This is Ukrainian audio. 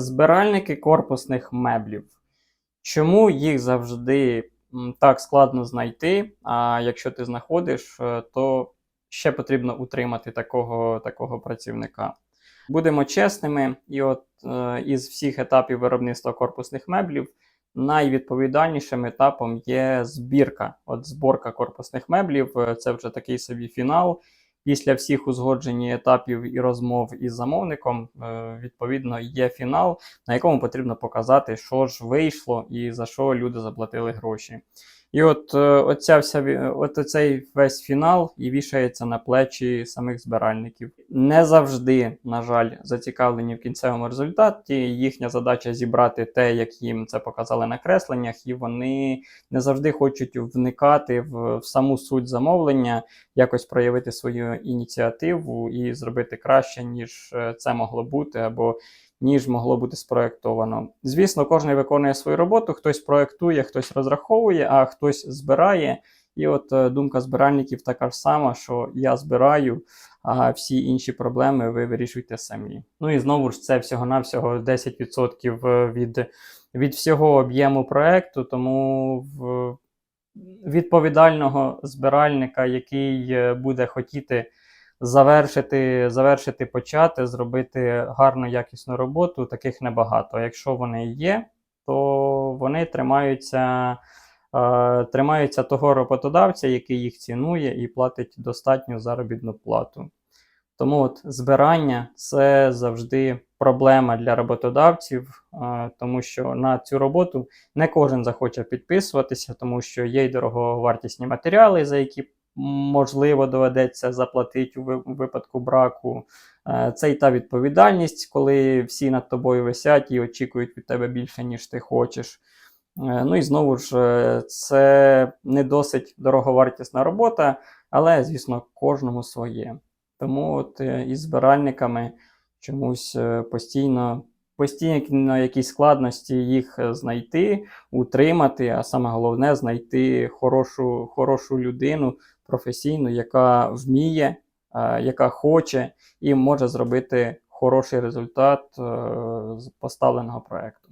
Збиральники корпусних меблів. Чому їх завжди так складно знайти? А якщо ти знаходиш, е, то ще потрібно утримати такого, такого працівника. Будемо чесними, і от е, із всіх етапів виробництва корпусних меблів найвідповідальнішим етапом є збірка. От зборка корпусних меблів е, це вже такий собі фінал. Після всіх узгоджень етапів і розмов із замовником, е, відповідно, є фінал, на якому потрібно показати, що ж вийшло і за що люди заплатили гроші. І от е, оця вся, от оцей весь фінал і вішається на плечі самих збиральників. Не завжди, на жаль, зацікавлені в кінцевому результаті. Їхня задача зібрати те, як їм це показали на кресленнях, і вони не завжди хочуть вникати в, в саму суть замовлення, якось проявити свою ініціативу і зробити краще, ніж е, це могло бути, або ніж могло бути спроєктовано. Звісно, кожен виконує свою роботу, хтось проєктує, хтось розраховує, а хтось збирає. І от е, думка збиральників така ж сама, що я збираю, а всі інші проблеми ви вирішуйте самі. Ну і знову ж це всього-навсього 10% від, від всього об'єму проекту, тому в відповідального збиральника, який е, буде хотіти завершити, завершити, почати, зробити гарну якісну роботу, таких небагато. Якщо вони є, то вони тримаються, е, тримаються того роботодавця, який їх цінує і платить достатню заробітну плату. Тому от збирання це завжди проблема для роботодавців, е, тому що на цю роботу не кожен захоче підписуватися, тому що є й дороговартісні матеріали, за які можливо доведеться заплатити у випадку браку. Е, Це й та відповідальність, коли всі над тобою висять і очікують від тебе більше, ніж ти хочеш. Е, Ну і знову ж, е, це не досить дороговартісна робота, але, звісно, кожному своє. Тому от із збиральниками чомусь постійно, постійно якісь складності їх е, знайти, утримати, а саме головне знайти хорошу, хорошу людину професійну, яка вміє, е, яка хоче і може зробити хороший результат е, з поставленого проекту.